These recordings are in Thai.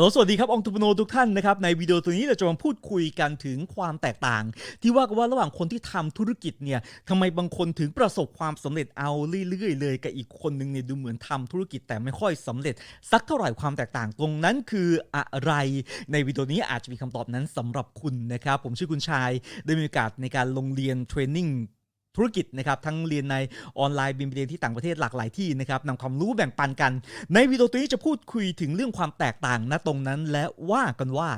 สวัสดีครับองค์ทุปโนทุกท่านนะครับในวิดีโอตัวนี้เราจะมาพูดคุยกันถึงความแตกต่าง ที่ว่ากันว่าระหว่างคนที่ทำธุรกิจเนี่ยทำไมบางคนถึงประสบความสำเร็จเอาเรื่อยๆเลยกับอีกคนหนึ่งเนี่ยดูเหมือนทำธุรกิจแต่ไม่ค่อยสำเร็จ สักเท่าไหร่ความแตกต่างตรงนั้นคืออะไร ในวิดีโอนี้อาจจะมีคำตอบนั้นสำหรับคุณนะครับผมชื่อคุณชายได้มีโอกาสในการลงเรียนเทรนนิ่ง ธุรกิจนะครับทั้งเรียนในออนไลน์บินไปเรียนที่ต่างประเทศหลากหลายที่นะครับนำความรู้แบ่งปันกัน ในวิดีโอตัวนี้จะพูดคุยถึงเรื่องความแตกต่างณตรงนั้น และว่ากันว่า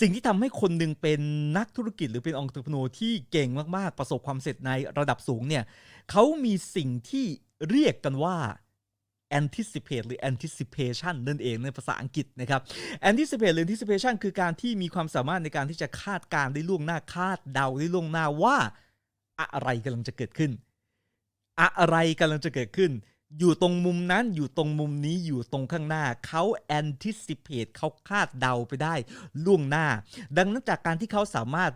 สิ่งที่ทำให้คนหนึ่งเป็นนักธุรกิจหรือเป็นองค์ประกอบที่เก่งมากๆ ประสบความสำเร็จในระดับสูงเนี่ยเขามีสิ่งที่เรียกกันว่า anticipate หรือ anticipation นั่นเองในภาษาอังกฤษนะครับ anticipate หรือ anticipation คือการที่มีความสามารถในการที่จะคาดการณ์ได้ล่วงหน้าคาดเดาได้ล่วงหน้าว่า อะไรกำลังจะเกิดขึ้น อะไรกำลังจะเกิดขึ้น อยู่ตรงมุมนั้นอยู่ตรงมุมนี้อยู่ตรงข้างหน้าเขา anticipate เขาคาดเดาไปได้ล่วงหน้า ดังนั้นจากการที่เขาสามารถ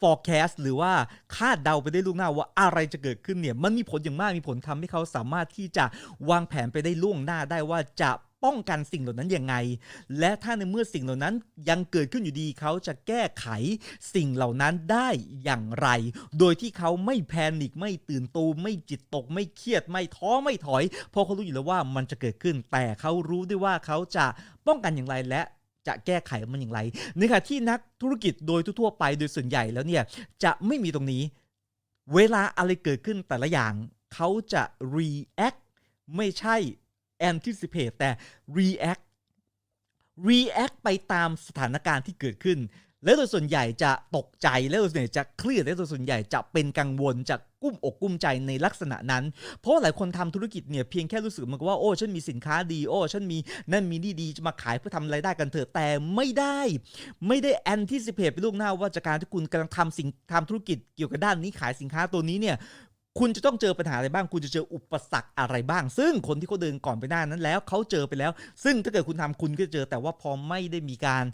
forecast หรือว่าคาดเดาไปได้ล่วงหน้าว่าอะไรจะเกิดขึ้นเนี่ยมันมีผลอย่างมากมีผลทำให้เขาสามารถที่จะวางแผนไปได้ล่วงหน้าได้ว่าจะ ป้องกันสิ่งเหล่านั้นยังไง และถ้าในเมื่อสิ่งเหล่านั้นยังเกิดขึ้นอยู่ดีเขาจะแก้ไขสิ่งเหล่านั้นได้อย่างไร โดยที่เขาไม่แพนิคไม่ตื่นตูมไม่จิตตก ไม่เครียดไม่ท้อไม่ถอย เพราะเขารู้อยู่แล้วว่ามันจะเกิดขึ้น แต่เขารู้ด้วยว่าเขาจะป้องกันอย่างไรและจะแก้ไขมันอย่างไรในขณะที่นักธุรกิจโดยทั่วไปโดยส่วนใหญ่แล้วเนี่ยจะไม่มีตรงนี้ เวลาอะไรเกิดขึ้นแต่ละอย่าง เขาจะ react ไม่ใช่ anticipate แต่ react react ไปตามสถานการณ์ที่เกิดขึ้น และโดยส่วนใหญ่จะตกใจ และโดยส่วนใหญ่จะเครียดและโดยส่วนใหญ่จะเป็นกังวลจะกุ้มอกกุ้มใจในลักษณะนั้น เพราะหลายคนทำธุรกิจเนี่ยเพียงแค่รู้สึกมันก็ว่าโอ้ฉันมีสินค้าดีโอ้ฉันมีนั่นมีนี่ดีจะมาขายเพื่อทำรายได้กันเถอะแต่ไม่ได้ ไม่ได้ anticipate ไปล่วงหน้าว่าจากการที่คุณกำลังทำสิ่งทำธุรกิจเกี่ยวกับด้านนี้ขายสินค้าตัวนี้เนี่ย คุณจะต้องเจอปัญหาอะไรบ้าง คุณจะเจออุปสรรคอะไรบ้าง ซึ่งคนที่เขาเดินก่อนไปหน้านั้นแล้วเขาเจอไปแล้ว ซึ่งถ้าเกิดคุณทำคุณก็จะเจอแต่ว่าพอไม่ได้มีการ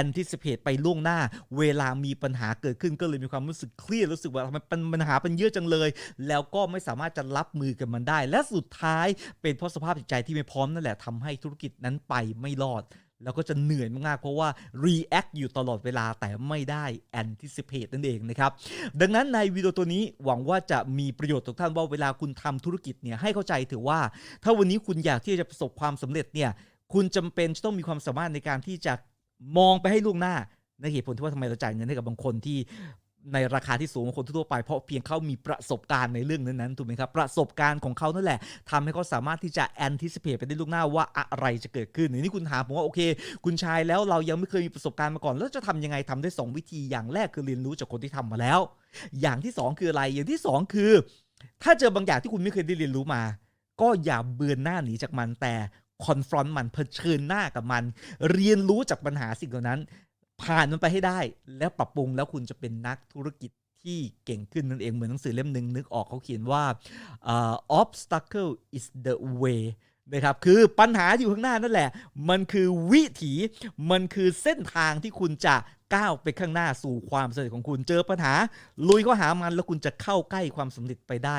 anticipate ไปล่วงหน้า เวลามีปัญหาเกิดขึ้นก็เลยมีความรู้สึกเครียดรู้สึกว่าทำไมปัญหาเป็นเยอะจังเลย แล้วก็ไม่สามารถจะรับมือกับมันได้ และสุดท้ายเป็นเพราะสภาพจิตใจที่ไม่พร้อมนั่นแหละทำให้ธุรกิจนั้นไปไม่รอด แล้วก็จะเหนื่อยมากๆ เพราะว่า react อยู่ตลอดเวลาแต่ไม่ได้ anticipate นั่นเองนะครับ ดังนั้นในวิดีโอตัวนี้หวังว่าจะมีประโยชน์ทุกท่านว่าเวลาคุณทำธุรกิจเนี่ยให้เข้าใจถือว่า ถ้าวันนี้คุณอยากที่จะประสบความสำเร็จเนี่ยคุณจำเป็นจะต้องมีความสามารถในการที่จะมองไปให้ล่วงหน้าในเหตุผลที่ว่าทำไมเราจ่ายเงินให้กับบางคนที่ ในราคาที่สูงกว่าคนทั่วไป เพราะเพียงเขามีประสบการณ์ในเรื่องนั้นๆถูกไหมครับ ประสบการณ์ของเขานั่นแหละทำให้เขาสามารถที่จะ anticipate ไปได้ล่วงหน้าว่าอะไรจะเกิดขึ้นในนี้คุณถามผมว่าโอเค คุณชายแล้วเรายังไม่เคยมีประสบการณ์มาก่อน แล้วจะทำยังไงทำได้ 2 วิธีอย่างแรกคือเรียนรู้จากคนที่ทำมาแล้ว อย่างที่ 2 คืออะไรอย่างที่ 2 คือ ถ้าเจอบางอย่างที่คุณไม่เคยได้เรียนรู้มา ก็อย่าเบือนหน้าหนีจากมันแต่ confront มันเผชิญหน้ากับมัน เรียนรู้จากปัญหาสิ่งเหล่านั้น ผ่านมันไปให้ได้ แล้วปรับปรุงแล้วคุณจะเป็นนักธุรกิจที่เก่งขึ้นนั่นเองเหมือนหนังสือเล่มหนึ่งนึกออกเขาเขียนว่าเอ่อ obstacle is the way นะครับคือปัญหาอยู่ข้างหน้านั่นแหละ มันคือวิถีมันคือเส้นทางที่คุณจะก้าวไปข้างหน้าสู่ความสำเร็จของคุณเจอปัญหา ลุยเข้าหามันแล้วคุณจะเข้าใกล้ความสำเร็จไปได้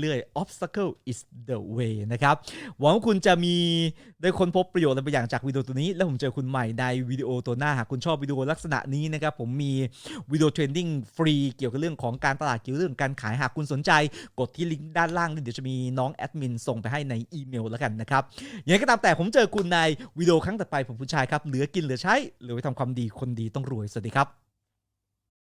เรื่อยๆ obstacle is the way นะครับ หวังว่าคุณจะมีได้ค้นพบประโยชน์อะไรบางอย่างจากวิดีโอตัวนี้ แล้วผมเจอคุณใหม่ในวิดีโอตัวหน้า หากคุณชอบวิดีโอลักษณะนี้นะครับ ผมมีวิดีโอเทรนดิ้งฟรีเกี่ยวกับเรื่องของการตลาดเกี่ยวกับเรื่องการขาย หากคุณสนใจ กดที่ลิงก์ด้านล่างนี่เดี๋ยวจะมีน้องแอดมินส่งไปให้ในอีเมลแล้วกันนะครับยังไงก็ตามแต่ผมเจอคุณในวิดีโอครั้งต่อไปผมผู้ชายครับ เหลือกินเหลือใช้ เหลือไปทำความดีคนดีต้องรวย สวัสดีครับ